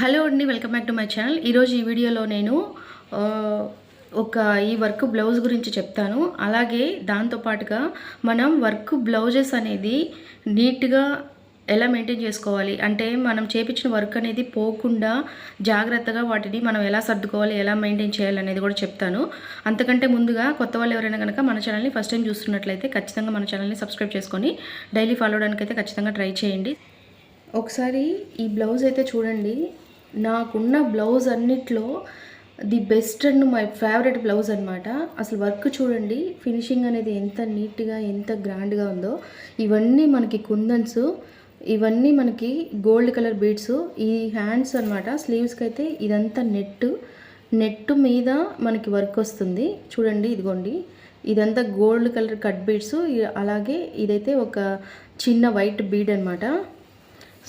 Hello అండి welcome back to my channel. ఈరోజు ఈ వీడియోలో నేను ఒక ఈ వర్క్ బ్లౌజ్ గురించి చెప్తాను. అలాగే దాంతోపాటుగా మనం వర్క్ బ్లౌజెస్ అనేది నీట్గా ఎలా మెయింటైన్ చేసుకోవాలి? అంటే మనం చేపించిన వర్క్ అనేది పోకుండా జాగ్రత్తగా వాటిని మనం ఎలా సర్దుకోవాలి ఎలా మెయింటైన్ చేయాలి అనేది కూడా చెప్తాను. అంతకంటే ముందుగా కొత్త వాళ్ళు ఎవరైనా కనుక మన ఛానల్ని ఫస్ట్ టైం చూస్తున్నట్లయితే ఖచ్చితంగా మన ఛానల్ని సబ్స్క్రైబ్ చేసుకొని డైలీ ఫాలో అవడానికి అయితే ఖచ్చితంగా ట్రై చేయండి. ఒకసారి ఈ బ్లౌజ్ అయితే చూడండి. నాకున్న బ్లౌజ్ అన్నిట్లో the best and my favourite blouse అనమాట అసలు వర్క్ చూడండి ఫినిషింగ్ అనేది ఎంత నీట్గా ఎంత గ్రాండ్గా ఉందో. ఇవన్నీ మనకి కుందన్స్ ఇవన్నీ మనకి గోల్డ్ కలర్ బీడ్స్ ఈ హ్యాండ్స్ అనమాట స్లీవ్స్కి అయితే ఇదంతా నెట్ నెట్ మీద మనకి వర్క్ వస్తుంది. చూడండి ఇదిగోండి. ఇదంతా గోల్డ్ కలర్ కట్ బీడ్స్ అలాగే ఇదైతే ఒక చిన్న వైట్ బీడ్ అనమాట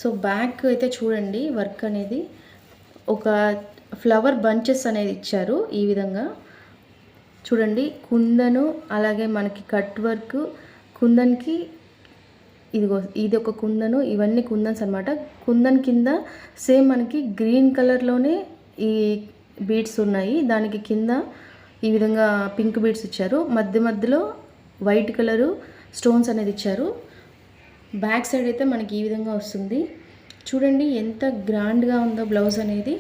సో బ్యాక్ అయితే చూడండి వర్క్ అనేది ఒక ఫ్లవర్ బంచెస్ అనేది ఇచ్చారు ఈ విధంగా. చూడండి కుందను అలాగే మనకి కట్ వర్క్ కుందన్కి ఇదిగో ఇది ఒక కుందను ఇవన్నీ కుందన్స్ అనమాట కుందన్ కింద సేమ్ మనకి గ్రీన్ కలర్లోనే ఈ బీడ్స్ ఉన్నాయి. దానికి కింద ఈ విధంగా పింక్ బీడ్స్ ఇచ్చారు. మధ్య మధ్యలో వైట్ కలరు స్టోన్స్ అనేది ఇచ్చారు. బ్యాక్ సైడ్ అయితే మనకి ఈ విధంగా వస్తుంది. చూడండి ఎంత గ్రాండ్గా ఉందో బ్లౌజ్ అనేది.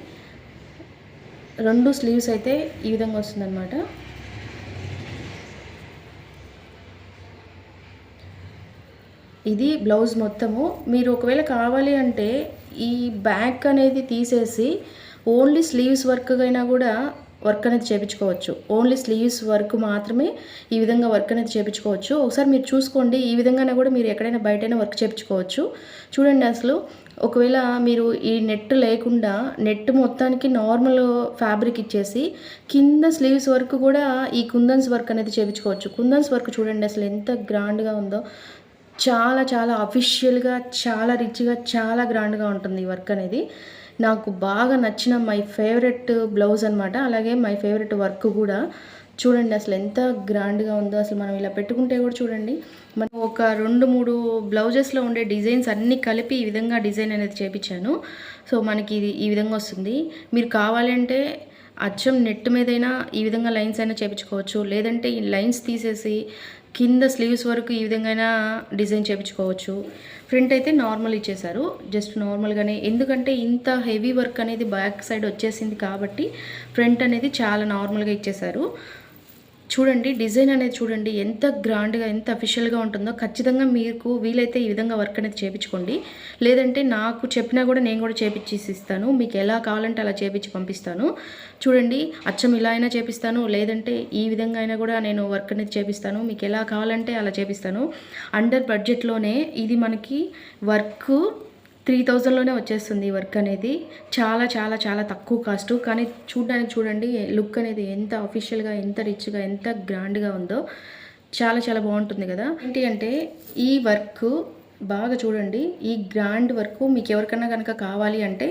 రెండు స్లీవ్స్ అయితే ఈ విధంగా వస్తుందన్నమాట. ఇది బ్లౌజ్ మొత్తము. మీరు ఒకవేళ కావాలి అంటే ఈ బ్యాక్ అనేది తీసేసి ఓన్లీ స్లీవ్స్ వర్క్ అయినా కూడా వర్క్ అనేది చేపించుకోవచ్చు. ఓన్లీ స్లీవ్స్ వర్క్ మాత్రమే ఈ విధంగా వర్క్ అనేది చేపించుకోవచ్చు. ఒకసారి మీరు చూసుకోండి ఈ విధంగానే కూడా మీరు ఎక్కడైనా బయటైనా వర్క్ చేపించుకోవచ్చు. చూడండి అసలు ఒకవేళ మీరు ఈ నెట్ లేకుండా నెట్ మొత్తానికి నార్మల్ ఫ్యాబ్రిక్ ఇచ్చేసి కింద స్లీవ్స్ వర్క్ కూడా ఈ కుందన్స్ వర్క్ అనేది చేపించుకోవచ్చు. కుందన్స్ వర్క్ చూడండి అసలు ఎంత గ్రాండ్గా ఉందో. చాలా చాలా అఫీషియల్గా చాలా రిచ్గా చాలా గ్రాండ్గా ఉంటుంది ఈ వర్క్ అనేది. నాకు బాగా నచ్చిన మై ఫేవరెట్ బ్లౌజ్ అనమాట అలాగే మై ఫేవరెట్ వర్క్ కూడా. చూడండి అసలు ఎంత గ్రాండ్గా ఉందో అసలు మనం ఇలా పెట్టుకుంటే కూడా చూడండి. మనం ఒక రెండు మూడు బ్లౌజెస్లో ఉండే డిజైన్స్ అన్నీ కలిపి ఈ విధంగా డిజైన్ అనేది చేపించాను. సో మనకి ఇది ఈ విధంగా వస్తుంది. మీరు కావాలంటే అచ్చం నెట్ మీదైనా ఈ విధంగా లైన్స్ అయినా చేపించుకోవచ్చు. లేదంటే ఈ లైన్స్ తీసేసి కింద స్లీవ్స్ వరకు ఈ విధంగా డిజైన్ చేయించుకోవచ్చు ఫ్రంట్ అయితే నార్మల్ ఇచ్చేశారు. జస్ట్ నార్మల్గానే ఎందుకంటే ఇంత హెవీ వర్క్ అనేది బ్యాక్ సైడ్ వచ్చేసింది కాబట్టి ఫ్రంట్ అనేది చాలా నార్మల్గా ఇచ్చేశారు. చూడండి డిజైన్ అనేది చూడండి ఎంత గ్రాండ్గా ఎంత అఫిషియల్గా ఉంటుందో ఖచ్చితంగా మీకు వీలైతే ఈ విధంగా వర్క్ అనేది చేపించుకోండి. లేదంటే నాకు చెప్పినా కూడా నేను కూడా చేపించేసి ఇస్తాను. మీకు ఎలా కావాలంటే అలా చేపించి పంపిస్తాను. చూడండి అచ్చం ఇలా అయినా చేపిస్తాను లేదంటే ఈ విధంగా అయినా కూడా నేను వర్క్ అనేది చేపిస్తాను. మీకు ఎలా కావాలంటే అలా చేపిస్తాను. అండర్ బడ్జెట్లోనే ఇది మనకి వర్క్ త్రీ థౌజండ్లోనే వచ్చేస్తుంది ఈ వర్క్ అనేది. చాలా చాలా చాలా తక్కువ కాస్ట్. కానీ చూడడానికి చూడండి లుక్ అనేది ఎంత అఫీషియల్గా ఎంత రిచ్గా ఎంత గ్రాండ్గా ఉందో చాలా చాలా బాగుంటుంది కదా. ఏంటి అంటే ఈ వర్క్ బాగా చూడండి. ఈ గ్రాండ్ వర్క్ మీకు ఎవరికైనా కనుక కావాలి అంటే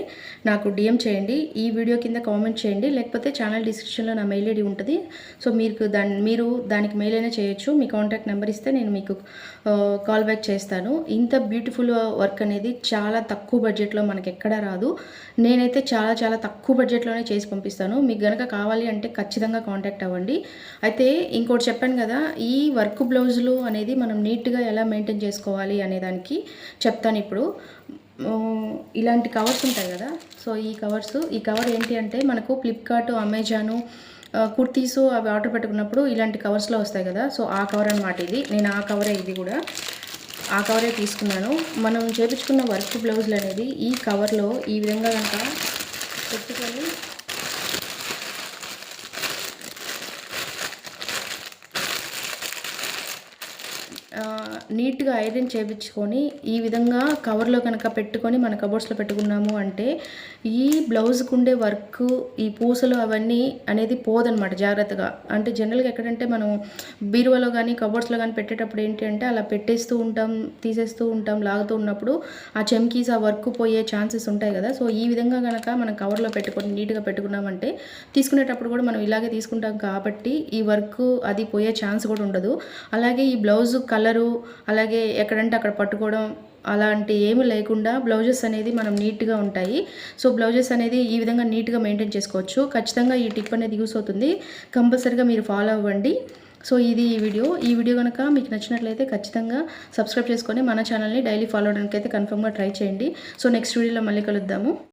నాకు డిఎం చేయండి. ఈ వీడియో కింద కామెంట్ చేయండి. లేకపోతే ఛానల్ డిస్క్రిప్షన్లో నా మెయిల్ ఐడి ఉంటుంది. సో మీకు దాని మీరు దానికి మెయిల్ అయినా చేయొచ్చు. మీ కాంటాక్ట్ నెంబర్ ఇస్తే నేను మీకు కాల్ బ్యాక్ చేస్తాను. ఇంత బ్యూటిఫుల్ వర్క్ అనేది చాలా తక్కువ బడ్జెట్లో మనకి ఎక్కడా రాదు. నేనైతే చాలా చాలా తక్కువ బడ్జెట్లోనే చేసి పంపిస్తాను. మీకు కనుక కావాలి అంటే ఖచ్చితంగా కాంటాక్ట్ అవ్వండి. అయితే ఇంకోటి చెప్పాను కదా ఈ వర్క్ బ్లౌజులు అనేది మనం నీట్గా ఎలా మెయింటైన్ చేసుకోవాలి అనే చేయడానికి చెప్తాను ఇప్పుడు. ఇలాంటి కవర్స్ ఉంటాయి కదా. సో ఈ కవర్స్ ఈ కవర్ ఏంటి అంటే మనకు ఫ్లిప్కార్ట్ అమెజాను కుర్తీస్ అవి ఆర్డర్ పెట్టుకున్నప్పుడు ఇలాంటి కవర్స్లో వస్తాయి కదా. సో ఆ కవర్ అనమాట ఇది. నేను ఆ కవరే ఇది కూడా. ఆ కవరే తీసుకున్నాను. మనం చేపించుకున్న వర్క్ బ్లౌజులు అనేది ఈ కవర్లో ఈ విధంగా కనుక పెట్టుకొని ఆ, నీట్గా ఐరన్ చేయించుకొని ఈ విధంగా కవర్లో కనుక పెట్టుకొని మన కబోర్డ్స్లో పెట్టుకున్నాము అంటే ఈ బ్లౌజ్కి ఉండే వర్క్ ఈ పూసలు అవన్నీ అనేది పోదనమాట జాగ్రత్తగా. అంటే జనరల్గా ఎక్కడంటే మనం బీరువాలో కానీ కబోర్డ్స్లో కానీ పెట్టేటప్పుడు ఏంటి అంటే అలా పెట్టేస్తూ ఉంటాం తీసేస్తూ ఉంటాం లాగుతూ ఉన్నప్పుడు ఆ చెమ్కీస్ ఆ వర్క్ పోయే ఛాన్సెస్ ఉంటాయి కదా. సో ఈ విధంగా కనుక మనం కవర్లో పెట్టుకొని నీట్గా పెట్టుకున్నామంటే తీసుకునేటప్పుడు కూడా మనం ఇలాగే తీసుకుంటాం కాబట్టి ఈ వర్క్ అది పోయే ఛాన్స్ కూడా ఉండదు. అలాగే ఈ బ్లౌజ్ కలరు అలాగే ఎక్కడంటే అక్కడ పట్టుకోవడం అలాంటి ఏమి లేకుండా బ్లౌజెస్ అనేది మనం నీట్గా ఉంటాయి. సో బ్లౌజెస్ అనేది ఈ విధంగా నీట్గా మెయింటైన్ చేసుకోవచ్చు. ఖచ్చితంగా ఈ టిప్ అనేది యూస్ అవుతుంది. కంపల్సరీగా మీరు ఫాలో అవ్వండి. సో ఇది ఈ వీడియో. ఈ వీడియో కనుక మీకు నచ్చినట్లయితే ఖచ్చితంగా సబ్స్క్రైబ్ చేసుకొని మన ఛానల్ని డైలీ ఫాలో అవడానికి అయితే కన్ఫర్మ్గా ట్రై చేయండి. సో నెక్స్ట్ వీడియోలో మళ్ళీ కలుద్దాము.